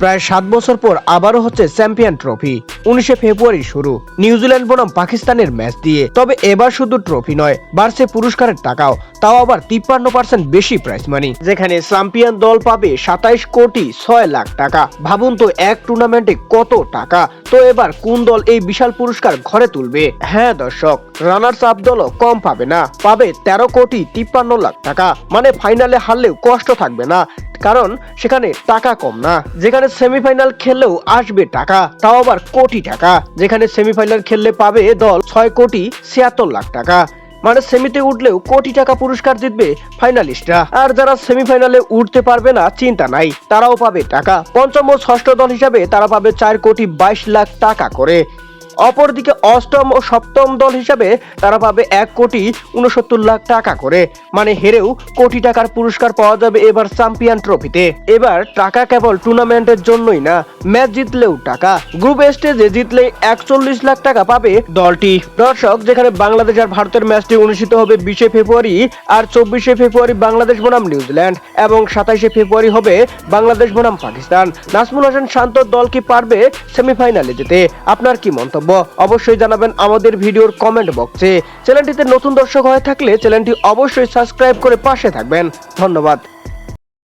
প্রায় সাত বছর পর আবারও হচ্ছে চ্যাম্পিয়ন ট্রফি। উনিশে ফেব্রুয়ারি শুরু। নিউজিল্যান্ড বনাম পাকিস্তানের ম্যাচ দিয়ে। তবে এবার শুধু ট্রফি নয়, বাড়ছে পুরস্কারের টাকাও। তাও আবার তিপ্পান্ন পার্সেন্ট বেশি প্রাইস মানি যেখানে চ্যাম্পিয়ন দল পাবে সাতাইশ কোটি ছয় লাখ টাকা। ভাবুন তো এক টুর্নামেন্টে কত টাকা? তো এবার কোন দল এই বিশাল পুরস্কার ঘরে তুলবে? হ্যাঁ দর্শক রানার্স আপ দলও কম পাবে না। পাবে তেরো কোটি তিপ্পান্ন লাখ টাকা। মানে ফাইনালে হারলেও কষ্ট থাকবে না। কারণ সেখানে টাকা কম না। যেখানে সেমিফাইনাল খেললেও আসবে টাকা, তাও আবার কোটি টাকা। যেখানে সেমিফাইনাল খেললে পাবে দল ছয় কোটি ছিয়াত্তর লাখ টাকা। মানে সেমিতে উঠলেও কোটি টাকা পুরস্কার জিতবে ফাইনালিস্টরা আর যারা সেমিফাইনালে উঠতে পারবে না, চিন্তা নাই, তারাও পাবে টাকা। পঞ্চম ও ষষ্ঠ দল হিসাবে তারা পাবে চার কোটি বাইশ লাখ টাকা করে। অপরদিকে অষ্টম ও সপ্তম দল হিসাবে তারা পাবে এক কোটি উনসত্তর লাখ টাকা করে। মানে হেরেও কোটি টাকার পুরস্কার পাওয়া যাবে এবার চ্যাম্পিয়ন ট্রফিতে এবার টাকা কেবল টুর্নামেন্টের জন্যই না ম্যাচ জিতলেও টাকা। গ্রুপ স্টেজে জিতলে একচল্লিশ লাখ টাকা পাবে দলটি। দর্শক, যেখানে বাংলাদেশ আর ভারতের ম্যাচটি অনুষ্ঠিত হবে বিশে ফেব্রুয়ারি আর চব্বিশে ফেব্রুয়ারি বাংলাদেশ বনাম নিউজিল্যান্ড এবং সাতাইশে ফেব্রুয়ারি হবে বাংলাদেশ বনাম পাকিস্তান। নাসমুল হাসান শান্ত দল কি পারবে সেমিফাইনালে যেতে? আপনার কি মন্তব্য অবশ্যই জানাবেন আমাদের ভিডিওর কমেন্ট বক্সে চ্যানেলটিতে নতুন দর্শক হয়ে থাকলে চ্যানেলটি অবশ্যই সাবস্ক্রাইব করে পাশে থাকবেন। ধন্যবাদ।